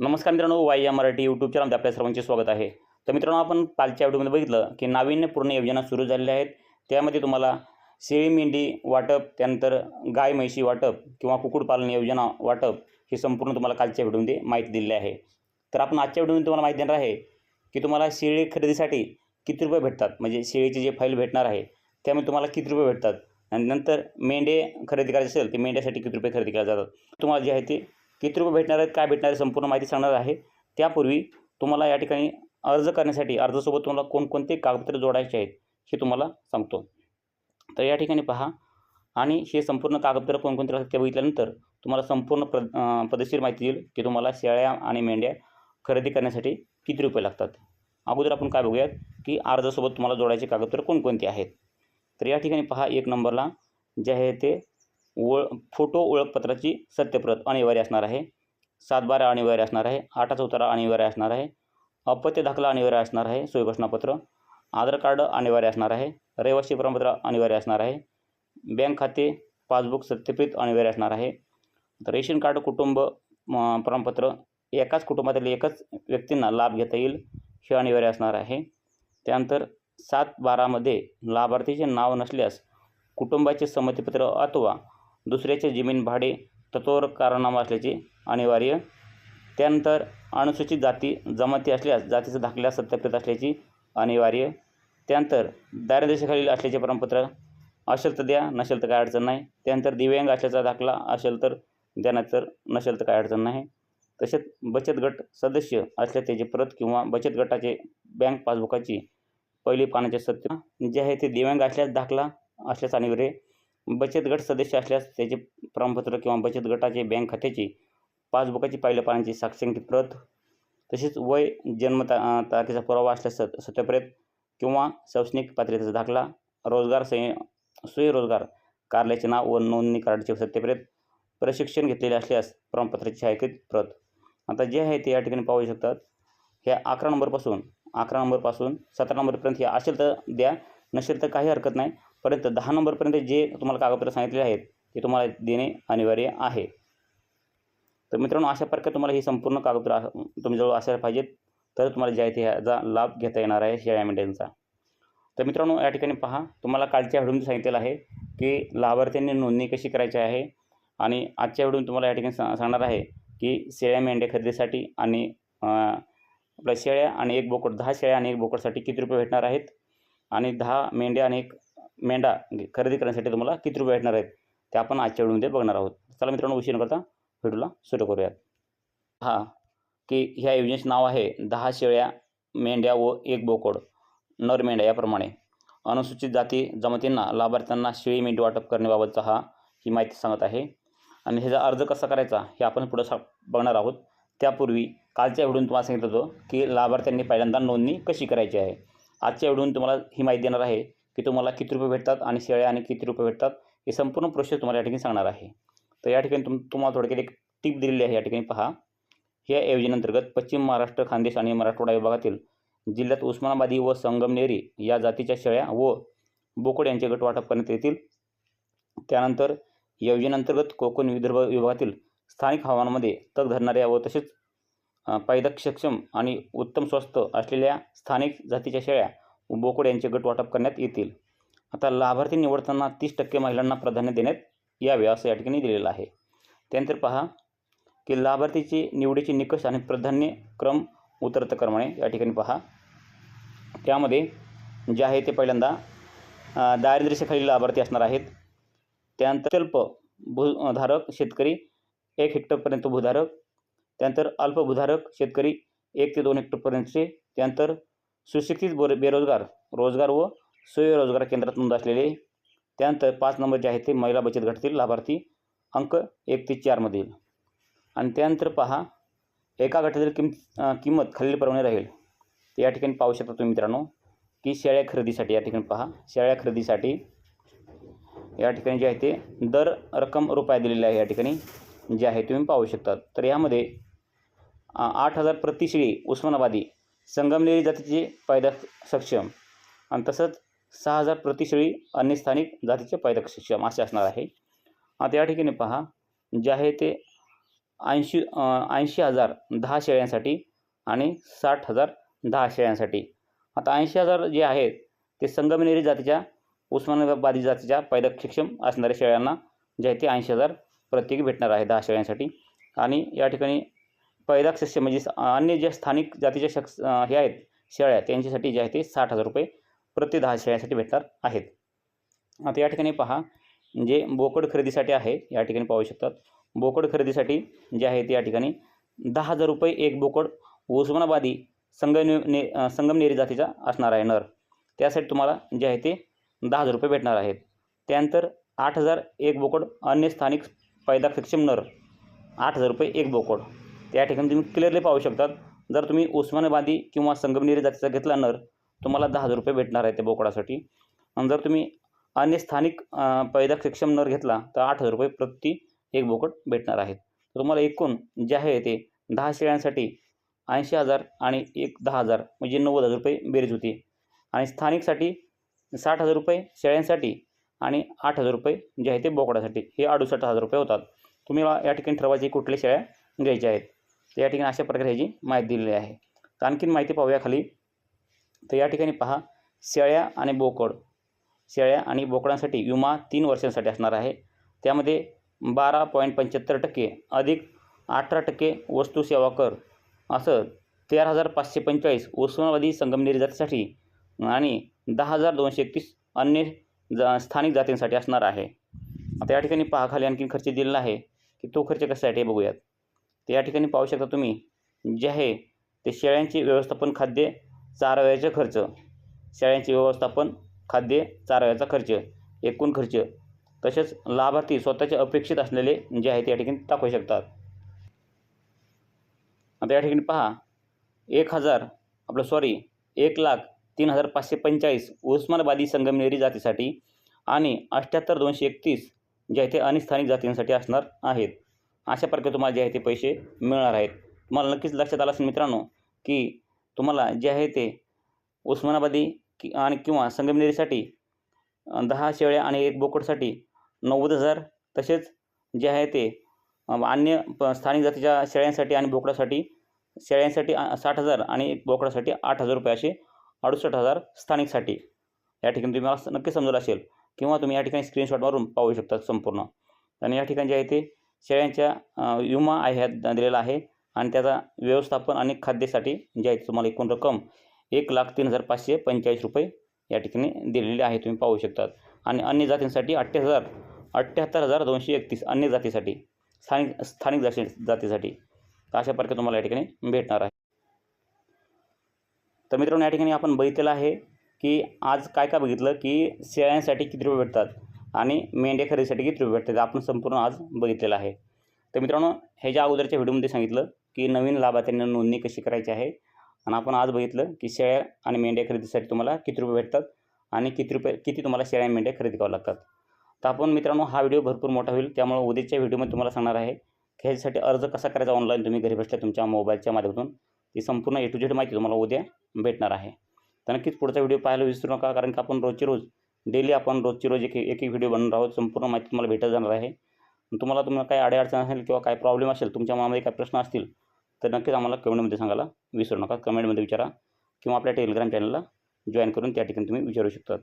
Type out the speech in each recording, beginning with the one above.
नमस्कार मित्रांनो वाय या मराठी यूट्यूब चॅनलमध्ये आपल्या सर्वांचे स्वागत आहे. तर मित्रांनो आपण कालच्या व्हिडिओमध्ये बघितलं की नाविन्यपूर्ण योजना सुरू झालेल्या आहेत. त्यामध्ये तुम्हाला शेळी मेंढी वाटप त्यानंतर गाय म्हैशी वाटप किंवा कुक्कुटपालन योजना वाटप हे संपूर्ण तुम्हाला कालच्या व्हिडिओमध्ये माहिती दिलेली आहे. तर आपण आजच्या व्हिडिओमध्ये तुम्हाला माहिती देणार आहे की तुम्हाला शेळी खरेदीसाठी किती रुपये भेटतात? म्हणजे शेळीचे जे फाईल भेटणार आहे त्यामध्ये तुम्हाला किती रुपये भेटतात? आणि नंतर मेंढे खरेदी करायचे असेल ते मेंढ्यासाठी किती रुपये खरेदी केल्या जातात? तुम्हाला जे आहे ते किती रुपये भेटणार आहेत काय भेटणार आहे संपूर्ण माहिती सांगणार आहे. त्यापूर्वी तुम्हाला या ठिकाणी अर्ज करण्यासाठी अर्जासोबत तुम्हाला कोणकोणते कागदपत्रे जोडायचे आहेत हे तुम्हाला सांगतो. तर या ठिकाणी पहा. आणि हे संपूर्ण कागदपत्र कोणकोणते असतात ते बघितल्यानंतर तुम्हाला संपूर्ण प्र पदशीर पद्धतशीर माहिती येईल की तुम्हाला शेळ्या आणि मेंढ्या खरेदी करण्यासाठी किती रुपये लागतात. अगोदर आपण काय बघूयात की अर्जासोबत तुम्हाला जोडायचे कागदपत्र कोणकोणते आहेत. तर या ठिकाणी पहा एक नंबरला जे आहे ते ओळ फोटो ओळखपत्राची सत्यप्रत अनिवार्य असणार आहे. सातबारा अनिवार्य असणार आहे. आठाचा उतारा अनिवार्य असणार आहे. अपत्य दाखला अनिवार्य असणार आहे. सोय घोषणापत्र आधार कार्ड अनिवार्य असणार आहे. रहिवासी प्रमाणपत्र अनिवार्य असणार आहे. बँक खाते पासबुक सत्यप्रित अनिवार्य असणार आहे. तर रेशन कार्ड कुटुंब प्रमाणपत्र एकाच कुटुंबातील एकच व्यक्तींना लाभ घेता येईल हे अनिवार्य असणार आहे. त्यानंतर सात बारामध्ये लाभार्थीचे नाव नसल्यास कुटुंबाचे संमतीपत्र अथवा दुसऱ्याचे जमीन भाडे तत्वर कारणामा असल्याचे अनिवार्य. त्यानंतर अनुसूचित जाती जमाती असल्यास जातीचा दाखला सत्यापित असल्याची अनिवार्य. त्यानंतर दारिद्र्याखालील असल्याचे प्रमाणपत्र असेल तर द्या नसेल तर काय अडचण नाही. त्यानंतर दिव्यांग असल्याचा दाखला असेल तर द्या नाहीतर नसेल तर काय अडचण नाही. तसेच बचत गट सदस्य असल्या त्याची प्रत किंवा बचत गटाचे बँक पासबुकाची पहिली पानाचे सत्य जे आहे ते दिव्यांग असल्यास दाखला असल्यास अनिवार्य. बचत गट सदस्य असल्यास त्याचे प्रमाणपत्र किंवा बचत गटाचे बँक खात्याची पासबुकाची पहिल्या पानाची साक्षांकित प्रत तसेच वय जन्म ता तारखेचा पुरावा असल्यास स सत्यप्रत किंवा शैक्षणिक पात्रतेचा दाखला रोजगार संय स्वयंरोजगार कार्यालयाचे नाव व नोंदणी कार्डचे सत्यप्रेत प्रशिक्षण घेतलेले असल्यास प्रमाणपत्राची छायाकृत प्रत. आता जे आहे ते या ठिकाणी पाहू शकतात. ह्या अकरा नंबरपासून अकरा नंबरपासून सतरा नंबरपर्यंत हे असेल तर द्या नसेल तर काही हरकत नाही. पर्यंत दहा नंबरपर्यंत जे तुम्हाला कागदपत्र सांगितलेले आहेत ते तुम्हाला देणे अनिवार्य आहे. तर मित्रांनो अशा प्रकारे तुम्हाला ही संपूर्ण कागदपत्र तुमच्याजवळ असायला पाहिजेत. तर तुम्हाला ज्या इथे ह्याचा लाभ घेता येणार आहे शेळ्या मेंढ्यांचा तर मित्रांनो या ठिकाणी पहा तुम्हाला कालच्या व्हिडिओमध्ये सांगितलेलं आहे की लाभार्थ्यांनी नोंदणी कशी करायची आहे आणि आजच्या व्हिडिओ तुम्हाला या ठिकाणी सा सांगणार आहे की शेळ्या मेंढ्या खरेदीसाठी आणि आपल्या शेळ्या आणि एक बोकड दहा शेळ्या आणि एक बोकडसाठी किती रुपये भेटणार आहेत? आणि दहा मेंढ्या आणि एक मेंढा म्हणजे खरेदी करण्यासाठी तुम्हाला किती रुपये भेटणार आहेत ते आपण आजच्या व्हिडिओमध्ये बघणार आहोत. चला मित्रांनो उशीर न करता व्हिडिओला सुरू करूयात. हा की ह्या योजनेचं नाव आहे दहा शेळ्या मेंढ्या व एक बोकड नर मेंढ्या याप्रमाणे. अनुसूचित जाती जमातींना लाभार्थ्यांना शेळी मेंढी वाटप करण्याबाबतचा हा ही माहिती सांगत आहे. आणि ह्याचा अर्ज कसा करायचा हे आपण पुढं सा बघणार आहोत. त्यापूर्वी कालच्या व्हिडिओन तुम्हाला सांगितलं होतं की लाभार्थ्यांनी पहिल्यांदा नोंदणी कशी करायची आहे. आजच्या व्हिडिओन तुम्हाला ही माहिती देणार आहे की तुम्हाला किती रुपये भेटतात आणि शेळ्या आणि किती रुपये भेटतात हे संपूर्ण प्रोसेस तुम्हाला या ठिकाणी सांगणार आहे. तर या ठिकाणी तुम तुम्हाला थोडक्यात एक टीप दिलेली आहे या ठिकाणी पहा. या योजनेअंतर्गत पश्चिम महाराष्ट्र खानदेश आणि मराठवाडा विभागातील जिल्ह्यात उस्मानाबादी व संगमनेरी या जातीच्या शेळ्या व बोकड यांचे गट वाटप करण्यात येतील. त्यानंतर योजनेअंतर्गत कोकण विदर्भ विभागातील स्थानिक हवामानामध्ये तग धरणाऱ्या व तसेच पायदक सक्षम आणि उत्तम स्वस्त असलेल्या स्थानिक जातीच्या शेळ्या बोकड यांचे गट वाटप करण्यात येतील. आता लाभार्थी निवडताना तीस टक्के महिलांना प्राधान्य देण्यात यावे असं या ठिकाणी दिलेलं आहे. त्यानंतर पहा की लाभार्थीची निवडीचे निकष आणि प्राधान्य क्रम उतरतक्रमाने या ठिकाणी पहा. त्यामध्ये जे आहे ते पहिल्यांदा दारिद्र्यशेखाली लाभार्थी असणार आहेत. त्यानंतर अल्प भूधारक शेतकरी एक हेक्टरपर्यंत भूधारक. त्यानंतर अल्पभूधारक शेतकरी एक ते दोन हेक्टरपर्यंतचे त्यानंतर सुशिक्षित बोर बेरोजगार रोजगार व स्वयंरोजगार केंद्रात नोंद असलेले त्यानंतर पाच नंबर जे आहे ते महिला बचत गटातील लाभार्थी अंक एक ते चारमधील आणि त्यानंतर पहा एका गटातील किम किंमत खालीलप्रमाणे राहील. या ठिकाणी पाहू शकता तुम्ही मित्रांनो की शेळ्या खरेदीसाठी या ठिकाणी पहा. शेळ्या खरेदीसाठी या ठिकाणी जे आहे ते दर रक्कम रुपया दिलेले आहे या ठिकाणी जे आहे तुम्ही पाहू शकता. तर यामध्ये आठ हजार प्रतिशिळी उस्मानाबादी संगमनेरी जातीचे पैदास सक्षम. आणि तसंच सहा हजार प्रतिशेळी अन्य स्थानिक जातीचे पैदास सक्षम असे असणार आहे. आता या ठिकाणी पहा जे आहे ते ऐंशी ऐंशी हजार दहा शेळ्यांसाठी आणि साठ हजार दहा शेळ्यांसाठी. आता ऐंशी हजार जे आहेत ते संगमनेरी जातीच्या उस्मानाबादी जातीच्या पैदक सक्षम असणाऱ्या शेळ्यांना जे आहे ते ऐंशी हजार प्रत्येकी भेटणार आहे दहा शेळ्यांसाठी. आणि या ठिकाणी पैदाक सस्य म्हणजे अन्य ज्या स्थानिक जातीच्या शख्स हे आहेत शेळ्या त्यांच्यासाठी जे आहे ते साठ हजार रुपये प्रति दहा शेळ्यासाठी भेटणार आहेत. आता या ठिकाणी पहा जे बोकड खरेदीसाठी आहे या ठिकाणी पाहू शकतात. बोकड खरेदीसाठी जे आहे ते या ठिकाणी दहा हजार रुपये एक बोकड उस्मानाबादी संगने ने संगमनेरी जातीचा असणार आहे नर. त्यासाठी तुम्हाला जे आहे ते दहा हजार रुपये भेटणार आहेत. त्यानंतर आठ हजार एक बोकड अन्य स्थानिक पैदा सक्षम नर. आठ हजार रुपये एक बोकड. त्या ठिकाणी तुम्ही क्लिअरली पाहू शकतात. जर तुम्ही उस्मानाबादी किंवा संगमनेरी जातीचा घेतला नर तुम्हाला दहा हजार रुपये भेटणार आहे त्या बोकडासाठी. आणि जर तुम्ही अन्य स्थानिक पैदा सक्षम नर घेतला तर आठ हजार रुपये प्रति एक बोकड भेटणार आहेत. तुम्हाला एकूण जे आहे ते दहा शेळ्यांसाठी ऐंशी हजार आणि एक दहा हजार म्हणजे नव्वद हजार रुपये बेरीज होती. आणि स्थानिकसाठी साठ हजार रुपये शेळ्यांसाठी आणि आठ हजार रुपये जे आहे ते बोकडासाठी हे अडुसष्ट हजार रुपये होतात. तुम्ही या- या ठिकाणी ठरवायचे कुठल्या शेळ्या घ्यायच्या आहेत. तर या ठिकाणी अशा प्रकारे ह्याची माहिती दिलेली आहे. तर आणखीन माहिती पाहूया खाली. तर या ठिकाणी पहा शेळ्या आणि बोकड. शेळ्या आणि बोकडांसाठी विमा तीन वर्षांसाठी असणार आहे. त्यामध्ये बारा पॉईंट पंच्याहत्तर टक्के अधिक अठरा टक्के वस्तू सेवा कर असं तेरा हजार पाचशे पंचेचाळीस उस्मानाबादी संगमनेरी जातीसाठी आणि दहा हजार दोनशे एकतीस अन्य जा स्थानिक जातींसाठी असणार आहे. आता या ठिकाणी पहा खाली आणखीन खर्च दिलेला आहे की तो खर्च कशासाठी आहे बघूयात. तर या ठिकाणी पाहू शकता तुम्ही जे आहे ते शेळ्यांचे व्यवस्थापन खाद्य चाराव्याचा खर्च. शेळ्यांचे व्यवस्थापन खाद्य चाराव्याचा खर्च एकूण खर्च. तसेच लाभार्थी स्वतःचे अपेक्षित असलेले जे आहे ते या ठिकाणी दाखवू शकतात. आता या ठिकाणी पहा एक हजार आपलं सॉरी एक लाख तीन हजार पाचशे पंचेचाळीस उस्मानाबादी संगमनेरी जातीसाठी आणि अठ्ठ्याहत्तर दोनशे एकतीस जे आहे ते अनिस्थानिक जातींसाठी असणार आहेत. अशा प्रकारे तुम्हाला जे आहे ते पैसे मिळणार आहेत. तुम्हाला नक्कीच लक्षात आलं असेल मित्रांनो की तुम्हाला जे आहे ते उस्मानाबादी कि आणि किंवा संगमनेरीसाठी दहा शेळ्या आणि एक बोकडसाठी नव्वद हजार तसेच जे आहे ते अन्य प स्थानिक जातीच्या शेळ्यांसाठी आणि बोकडासाठी शेळ्यांसाठी साठ हजार आणि एक बोकडासाठी आठ हजार रुपये असे अडुसष्ट हजार स्थानिकसाठी. या ठिकाणी तुम्ही मला नक्की समजलं असेल किंवा तुम्ही या ठिकाणी स्क्रीनशॉट मारून पाहू शकता संपूर्ण. आणि या ठिकाणी जे आहे ते शेळ्यांच्या विमा आहे ह्यात दिलेला आहे. आणि त्याचा व्यवस्थापन आणि खाद्यासाठी जे आहे तुम्हाला एकूण रक्कम एक लाख तीन हजार पाचशे पंचेचाळीस रुपये या ठिकाणी दिलेली आहे. तुम्ही पाहू शकतात. आणि अन्य जातींसाठी अठ्ठे हजार अठ्ठ्याहत्तर हजार दोनशे एकतीस अन्य जातीसाठी स्थानिक स्थानिक जाती जातीसाठी तर अशा प्रकारे तुम्हाला या ठिकाणी भेटणार आहे. तर मित्रांनो या ठिकाणी आपण बघितलेलं आहे की आज काय काय बघितलं की शेळ्यांसाठी किती रुपये भेटतात? आणि मेंढ्या खरेदीसाठी किती रुपये भेटतात आपण संपूर्ण आज बघितलेलं आहे. तर मित्रांनो ह्याच्या अगोदरच्या व्हिडिओमध्ये सांगितलं की नवीन लाभार्थ्यांना नोंदणी कशी करायची आहे आणि आपण आज बघितलं की शेळ्या आणि मेंढ्या खरेदीसाठी तुम्हाला किती रुपये भेटतात आणि किती रुपये किती तुम्हाला शेळ्या आणि मेंढ्या खरेदी करावं लागतात. तर आपण मित्रांनो हा व्हिडिओ भरपूर मोठा होईल त्यामुळे उद्याच्या व्हिडिओमध्ये तुम्हाला सांगणार आहे की ह्याच्यासाठी अर्ज कसा करायचा ऑनलाईन तुम्ही घरी बसल्या तुमच्या मोबाईलच्या माध्यमातून ती संपूर्ण ए टू झेड माहिती तुम्हाला उद्या भेटणार आहे. तर नक्कीच पुढचा व्हिडिओ पाहायला विसरू नका कारण की आपण रोजची रोज डेली आपण रोजची रोज एक एक एक व्हिडिओ बनवणार आहोत. संपूर्ण माहिती तुम्हाला भेटत जाणार आहे. तुम्हाला तुम्हाला काही अडीअडचण असेल किंवा काय प्रॉब्लेम असेल तुमच्या मनामध्ये काही प्रश्न असतील तर नक्कीच आम्हाला कमेंटमध्ये सांगायला विसरू नका. कमेंटमध्ये विचारा किंवा आपल्या टेलिग्राम चॅनलला जॉईन करून त्या ठिकाणी तुम्ही विचारू शकतात.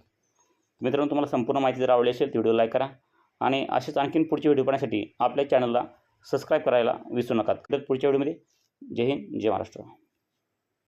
मित्रांनो तुम्हाला संपूर्ण माहिती जर आवडली असेल तर व्हिडिओ लाईक करा आणि असेच आणखीन पुढचे व्हिडिओ पाहण्यासाठी आपल्या चॅनलला सबस्क्राईब करायला विसरू नका. तर पुढच्या व्हिडिओमध्ये जय हिंद जय महाराष्ट्र.